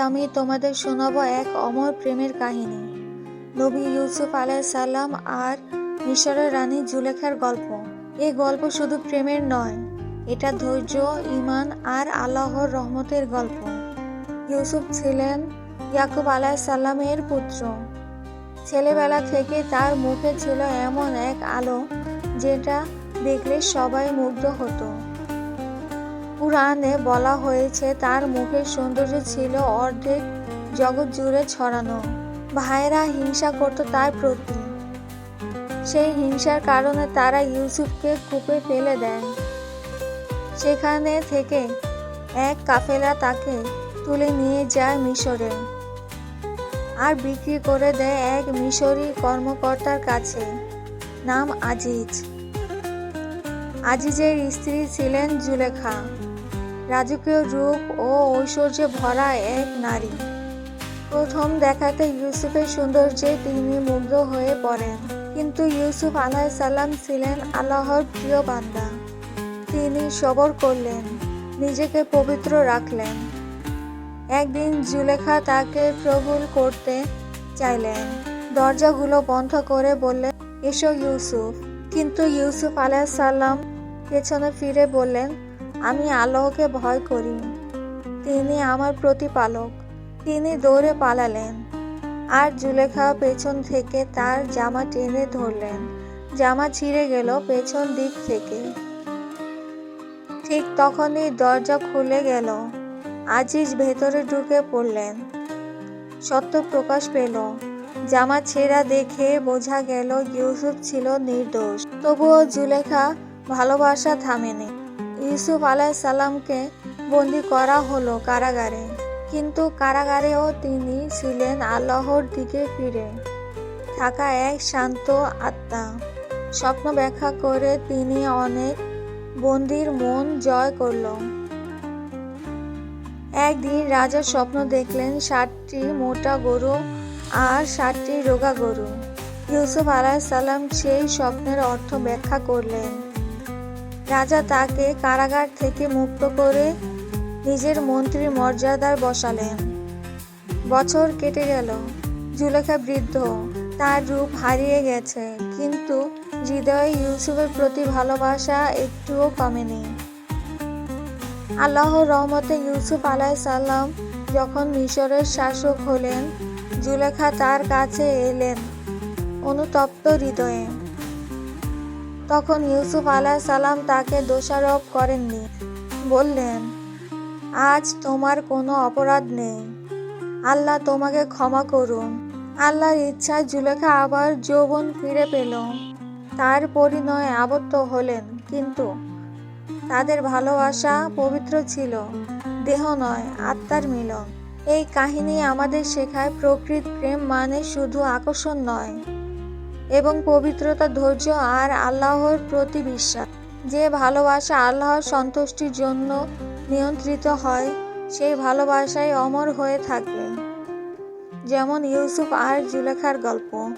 আমি তোমাদের শোনাবো এক অমর প্রেমের কাহিনী। নবী ইউসুফ সাল্লাম আর মিশরের রানী জুলেখার গল্প। এই গল্প শুধু প্রেমের নয়, এটা ধৈর্য ইমান আর আল্লাহর রহমতের গল্প। ইউসুফ ছিলেন ইয়াকুব সাল্লামের পুত্র। ছেলেবেলা থেকে তার মুখে ছিল এমন এক আলো, যেটা দেখলে সবাই মুগ্ধ হতো। পুরাণে বলা হয়েছে, তার মুখের সৌন্দর্য ছিল অর্ধেক জগৎ জুড়ে ছড়ানো। ভাইরা হিংসা করত তার প্রতি। সেই হিংসার কারণে তারা ইউসুফকে কূপে ফেলে দেয়। সেখানে থেকে এক কাফেলা তাকে তুলে নিয়ে যায় মিশরে আর বিক্রি করে দেয় এক মিশরি কর্মকর্তার কাছে, নাম আজিজ। আজিজের স্ত্রী ছিলেন জুলেখা। রাজকীয় রূপ ও ঐশ্বর্যে ভরা এক নারী। প্রথম দেখাতে ইউসুফের সৌন্দর্যে তিনি মুগ্ধ হয়ে পড়েন। কিন্তু ইউসুফ সাল্লাম ছিলেন আল্লাহর প্রিয় বান্দা। তিনি সবর করলেন, নিজেকে পবিত্র রাখলেন। একদিন জুলেখা তাকে প্রভুল করতে চাইলেন। দরজাগুলো বন্ধ করে বললেন এসো ইউসুফ। কিন্তু ইউসুফ সাল্লাম পেছনে ফিরে বললেন আমি আল্লাহকে ভয় করি। তিনি আমার প্রতিপালক। তিনি দৌড়ে পালালেন আর জুলেখা পেছন থেকে তার জামা টেনে ধরলেন। জামা ছিঁড়ে গেল পেছন দিক থেকে। ঠিক তখনই দরজা খুলে গেল। আজিজ ভেতরে ঢুকে পড়লেন। সত্য প্রকাশ পেল। জামা ছেঁড়া দেখে বোঝা গেল, ইউসুফ ছিল নির্দোষ। তবুও জুলেখা ভালোবাসা থামেনি। ইউসুফ সাল্লামকে বন্দি করা হলো কারাগারে। কিন্তু কারাগারেও তিনি ছিলেন আল্লাহর দিকে ফিরে। থাকা এক শান্ত আত্মা। স্বপ্ন ব্যাখ্যা করে তিনি অনেক বন্দির মন জয় করল। একদিন রাজা স্বপ্ন দেখলেন ষাটটি মোটা গরু আর ষাটটি রোগা গরু। ইউসুফ সাল্লাম সেই স্বপ্নের অর্থ ব্যাখ্যা করলেন। রাজা তাকে কারাগার থেকে মুক্ত করে নিজের মন্ত্রীর মর্যাদার বসালেন। বছর কেটে গেল, জুলেখা বৃদ্ধ তার রূপ হারিয়ে গেছে, কিন্তু হৃদয়ে ইউসুফের প্রতি ভালোবাসা একটুও কমেনি। আল্লাহর রহমতে ইউসুফ সাল্লাম যখন মিশরের শাসক হলেন, জুলেখা তার কাছে এলেন অনুতপ্ত হৃদয়ে। তখন ইউসুফ আলাহ সালাম তাকে দোষারোপ করেননি। বললেন, আজ তোমার কোনো অপরাধ নেই। আল্লাহ তোমাকে ক্ষমা করুন। আল্লাহর ইচ্ছায় জুলেখা আবার যৌবন ফিরে পেল। তার পরিণয়ে আবদ্ধ হলেন, কিন্তু তাদের ভালোবাসা পবিত্র ছিল। দেহ নয়, আত্মার মিলন। এই কাহিনী আমাদের শেখায় প্রকৃত প্রেম মানে শুধু আকর্ষণ নয়। এবং পবিত্রতা, ধৈর্য আর আল্লাহর প্রতি বিশ্বাস। যে ভালোবাসা আল্লাহর সন্তুষ্টির জন্য নিয়ন্ত্রিত হয়, সেই ভালোবাসায় অমর হয়ে থাকে। যেমন ইউসুফ আর জুলেখার গল্প।